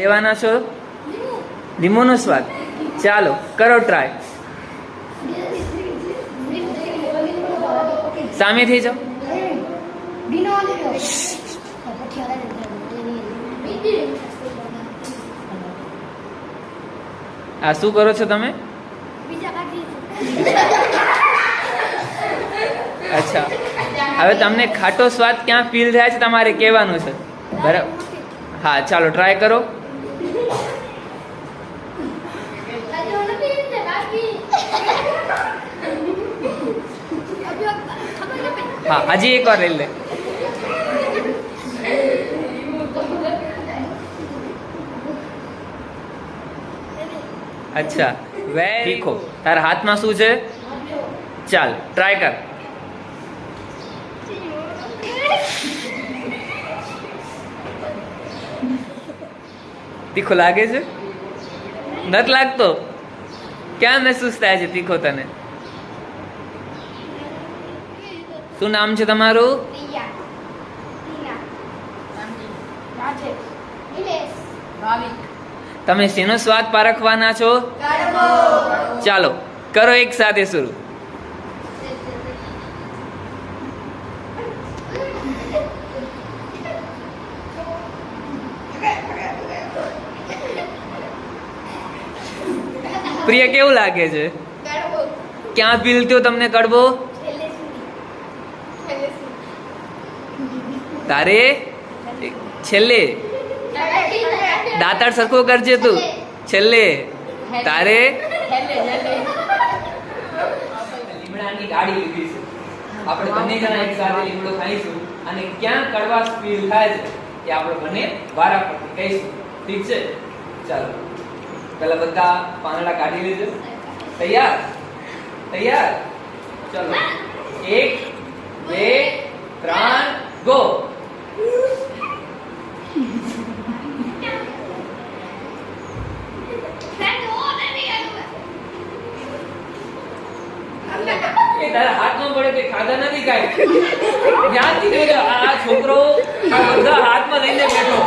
લેવાના છો? લીંબુનો સ્વાદ. ચાલો, કરો ટ્રાય સામે થઈ જાઓ. આ શું કરો છો તમે? અચ્છા. હવે તમને ખાટો સ્વાદ ક્યાં ફીલ થાય છે તમારે કહેવાનું છે. બરાબર. હા, ચાલો ટ્રાય કરો. હા હજી એક વાર લઈ લે. અચ્છા વેરી તીખો. તારા હાથમાં શું છે? ચાલ ટ્રાય કર. તીખો લાગે છે? નથી લાગતો? ક્યાં મહેસૂસ થાય છે તીખો તને? શું નામ છે તમારું? તમે શેનો સ્વાદ પારખવાના છો? ચાલો કરો એક સાથે શરૂ. પ્રિય કેવું લાગે છે? ક્યાં ફીલ થયો તમને કડવો તારે છેલ્લે દાંતણ સરખો કરજે તું. છેલ્લે. તારે આપણે બંને સાથે ખાઈશું અને ક્યાં કડવા ફીલ થાય છે આપણે બંને વારા પરથી કહીશું ચાલો. પેલા બધા પાંદડા કાઢી લેજો. તૈયાર? તૈયાર? ચલો. એક, બે, ત્રણ, ગો. તારા હાથ ન પડે કે ખાધા નથી કાંઈ? જ્ઞાનથી આ છોકરો આ બધા હાથમાં લઈને બેઠો.